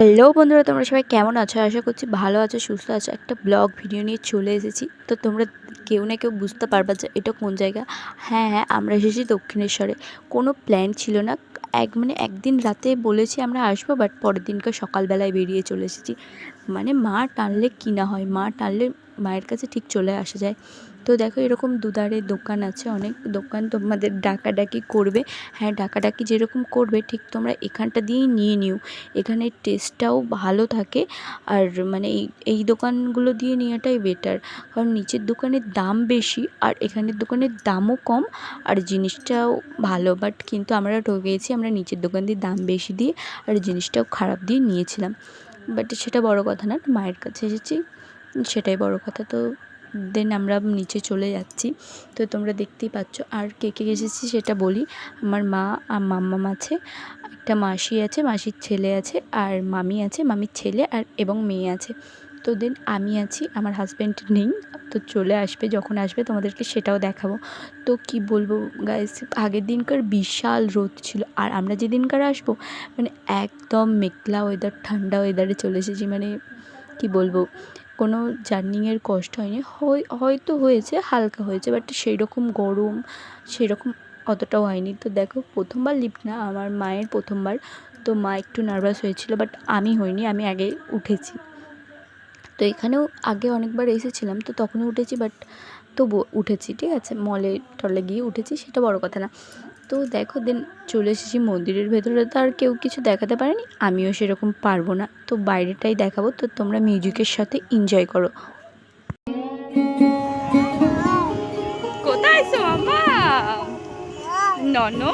Hello বন্ধুরা, তোমরা সবাই কেমন আছো? আশা করছি ভালো আছো, সুস্থ আছো। একটা ব্লগ ভিডিও নিয়ে চলে এসেছি। তো তোমরা কেউ না কেউ বুঝতে পারবা যে এটা কোন জায়গা। হ্যাঁ হ্যাঁ আমরা এসেছি দক্ষিণেশ্বরে। কোনো প্ল্যান ছিল না। এক মানে একদিন রাতে বলেছি আমরা আসব বাট পরের দিনকে সকালবেলায় বেরিয়ে চলে এসেছি। মানে মা টানলে কিনা হয়? মা টানলে মায়ের কাছে ঠিক চলে আসা যায়। তো দেখো এরকম দুধারে দোকান আছে, অনেক দোকান তোমাদের ডাকাডাকি করবে। হ্যাঁ ডাকাডাকি যেরকম করবে, ঠিক তোমরা এখানটা দিয়েই নিয়ে নিও। এখানে টেস্টটাও ভালো থাকে, আর মানে এই এই দোকানগুলো দিয়ে নেওয়াটাই বেটার কারণ নিচের দোকানের দাম বেশি, আর এখানের দোকানের দামও কম, আর জিনিসটাও ভালো। বাট কিন্তু আমরা ঠকেছি, আমরা নিচের দোকান দিয়ে দাম বেশি দিয়ে, আর জিনিসটাও খারাপ দিয়ে নিয়েছিলাম। বাট সেটা বড় কথা না, মায়ের কাছে এসেছি, সেটাই বড় কথা। তো দেন আমরা নিচে চলে যাচ্ছি। তো তোমরা দেখতেই পাচ্ছ, আর কে কে এসেছি সেটা বলি। আমার মা আর মাম্মাম আছে, একটা মাসি আছে, মাসির ছেলে আছে, আর মামি আছে, মামির ছেলে আর এবং মেয়ে আছে। তো দেন আমি আছি, আমার হাজব্যান্ড নেই, তো চলে আসবে, যখন আসবে তোমাদেরকে সেটাও দেখাবো। তো কি বলব গাইস আগের দিনকার বিশাল রোদ ছিল, আর আমরা যেদিনকার আসব মানে একদম মেঘলা ওয়েদার ঠান্ডা ওয়েদারে চলে এসেছি মানে কি বলব কোনো জার্নিংয়ের কষ্ট হয়নি। হয়তো হয়েছে, হালকা হয়েছে বাট সেই রকম গরম সেরকম অতটাও হয়নি। তো দেখো, প্রথমবার লিফট না, আমার মায়ের প্রথমবার। তো মা একটু নার্ভাস হয়েছিল বাট আমি হইনি, আমি আগে উঠেছি। তো এখানেও আগে অনেকবার এসেছিলাম, তো তখনও উঠেছি বাট তবু উঠেছি, ঠিক আছে? মলে টলে গিয়ে উঠেছি, সেটা বড় কথা না। তো দেখো দেন চলে এসেছি মন্দিরের ভেতরে। তো আর কেউ কিছু দেখাতে পারেনি? আমিও সেরকম পারব না। তো বাইরেটাই দেখাবো। তো তোমরা মিউজিকের সাথে এনজয় করো। কোথায় মামা ননো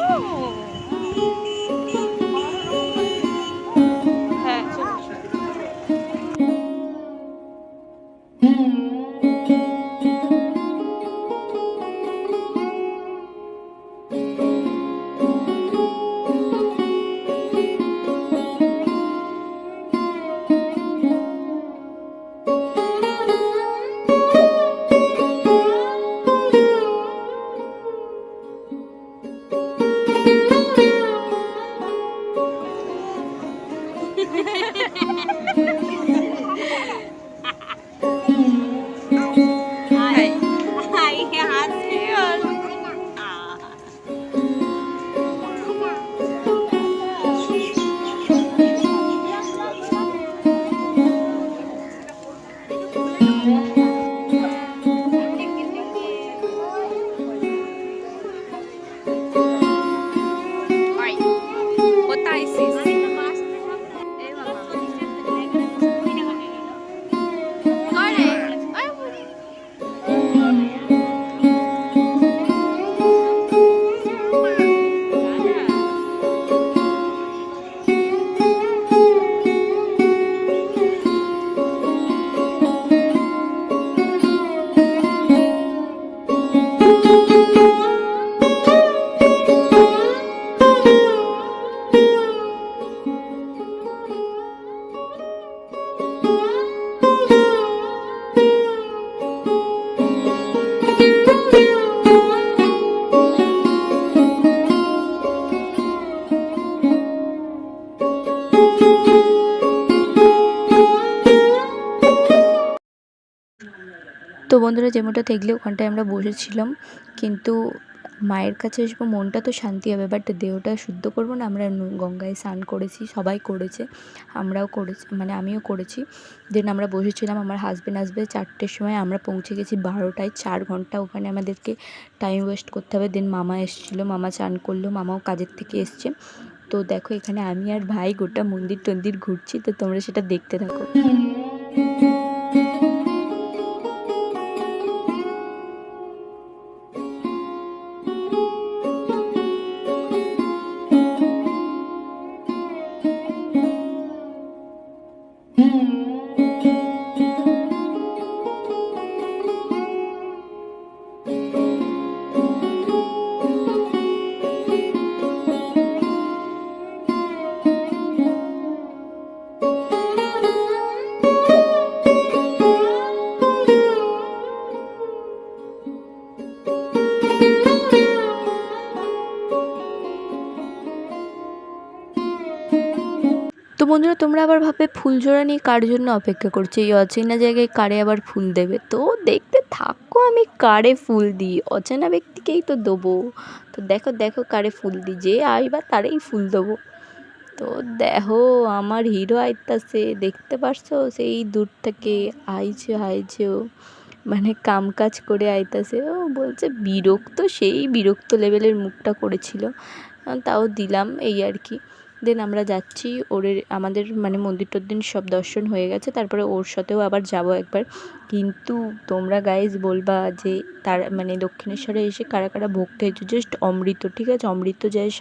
বন্ধুরা, যেমনটা দেখলে ওখানটায় আমরা বসেছিলাম। কিন্তু মায়ের কাছে আসব, মনটা তো শান্তি হবে বাট দেহটা শুদ্ধ করব না, আমরা গঙ্গায় স্নান করেছি, সবাই করেছে, আমরাও করেছি মানে আমিও করেছি। দেন আমরা বসেছিলাম, আমার হাজব্যান্ড আসবে চারটের সময়, আমরা পৌঁছে গেছি বারোটায়, চার ঘণ্টা ওখানে আমাদেরকে টাইম ওয়েস্ট করতে হবে। দেন মামা এসেছিল, মামা চান করল, মামাও কাজের থেকে এসছে। তো দেখো, এখানে আমি আর ভাই গোটা মন্দির টন্দির ঘুরছি, তো তোমরা সেটা দেখতে থাকো। Hmm. তো বন্ধুরা, তোমরা আবার ভাবে ফুল জোড়া নিয়ে কার জন্য অপেক্ষা করছ? এই অচেনা জায়গায় কারে আবার ফুল দেবে? তো দেখতে থাকো, আমি কারে ফুল দিই। অচেনা ব্যক্তিকেই তো দেবো। তো দেখো দেখো কারে ফুল দিই। যে আইবা তারেই ফুল দেবো। তো দেখো, আমার হিরো আইতাছে, দেখতে পারছ? সেই দূর থেকে আইছে আইছে মানে কাম কাজ করে আইতাছে। ও বলছে, বিরক্ত? সেই বিরক্ত লেভেলের মুখটা করেছিল। তাও দিলাম, এই আর কি। দেন আমরা যাচ্ছি ওর আমাদের মানে মন্দির টন্দির সব দর্শন হয়ে গেছে, তারপরে ওর সাথেও আবার যাব একবার। কিন্তু তোমরা গাইজ বলবা যে তার মানে দক্ষিণেশ্বরে এসে কারা কারা ভোগ খেয়েছো? জাস্ট অমৃত, ঠিক আছে? অমৃত জয়েশ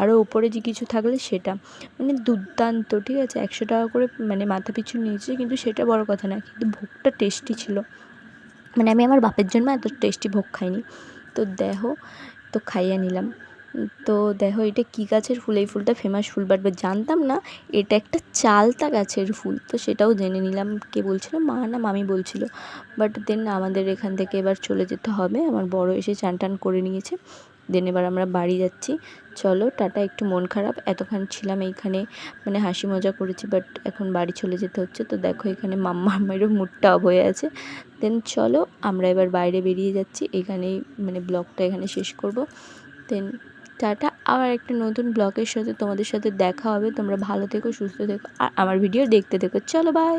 আরও উপরে যে কিছু থাকলে সেটা। মানে দুর্দান্ত, ঠিক আছে? একশো টাকা করে মানে মাথা পিছু নিয়েছে, কিন্তু সেটা বড় কথা না, কিন্তু ভোগটা টেস্টি ছিল। মানে আমি আমার বাপের জন্য এত টেস্টি ভোগ খাইনি। তো দেহ তো খাইয়ে নিলাম। তো দেখো এটা কী গাছের ফুল? এই ফুলটা ফেমাস ফুল বাট জানতাম না এটা একটা চালতা গাছের ফুল। তো সেটাও জেনে নিলাম, কে বলছিল? মা না মামি বলছিল। বাট দেন আমাদের এখান থেকে এবার চলে যেতে হবে। আমার বড় এসে চান টান করে নিয়েছে। দেন এবার আমরা বাড়ি যাচ্ছি। চলো, টাটা, একটু মন খারাপ। এতক্ষণ ছিলাম এইখানে মানে হাসি মজা করেছি বাট এখন বাড়ি চলে যেতে হচ্ছে। তো দেখো এখানে মাম্মা মেয়েরও মুডটা অফ হয়ে আছে। দেন চলো, আমরা এবার বাইরে বেরিয়ে যাচ্ছি। এখানেই মানে ব্লগটা এখানে শেষ করব। Then tata. আবার একটা নতুন ব্লগের সাথে তোমাদের সাথে দেখা হবে। তোমরা ভালো থেকো, সুস্থ থেকো, আর আমার ভিডিও দেখতে থেকো। চলো বাই